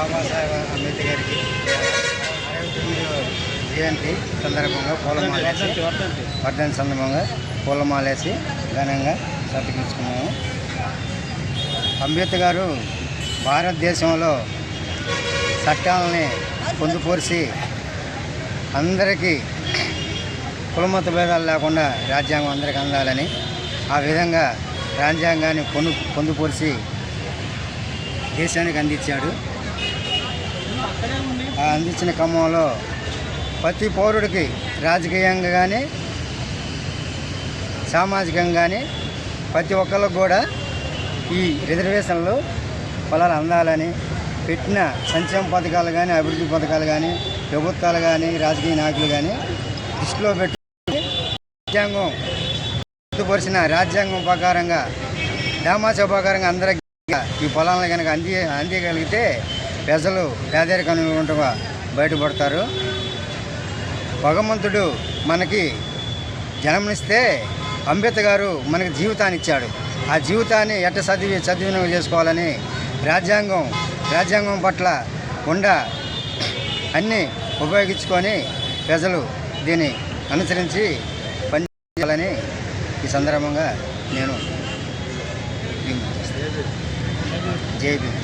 బాబాసాహెబ్ అంబేద్కర్ గారికి జయంతి సందర్భంగా పూలమాలేసి వర్ధన్ సందర్భంగా పూలమాలేసి ఘనంగా సత్కరించుకున్నాము అంబేద్కర్ గారు భారతదేశంలో చట్టాలని పొందుపరిచి అందరికీ కులమత భేదాలు లేకుండా రాజ్యాంగం అందరికీ అందాలని ఆ విధంగా రాజ్యాంగాన్ని పొందు పొందుపరిచి దేశానికి అందించాడు. అందించిన క్రమంలో ప్రతి పౌరుడికి రాజకీయంగా కానీ సామాజికంగా కానీ ప్రతి ఒక్కరికి కూడా ఈ రిజర్వేషన్లు పొలాలు అందాలని పెట్టిన సంక్షేమ పథకాలు కానీ అభివృద్ధి పథకాలు కానీ ప్రభుత్వాలు కానీ రాజకీయ నాయకులు కానీ దృష్టిలో పెట్టి రాజ్యాంగం పొందుపరిచిన రాజ్యాంగం ప్రకారంగా డామాస ప్రకారంగా అందరికీ ఈ పొలాలను కనుక అంది అందియగలిగితే ప్రజలు పేదరికం ఉండగా బయటపడతారు. భగవంతుడు మనకి జన్మనిస్తే అంబేద్కర్ గారు మనకి జీవితాన్ని ఇచ్చాడు. ఆ జీవితాన్ని ఎట్ట చదివి చదివినవి చేసుకోవాలని రాజ్యాంగం రాజ్యాంగం పట్ల ఉండ అన్నీ ఉపయోగించుకొని ప్రజలు దీన్ని అనుసరించి పనిచేయాలని ఈ సందర్భంగా నేను జై భీమ్.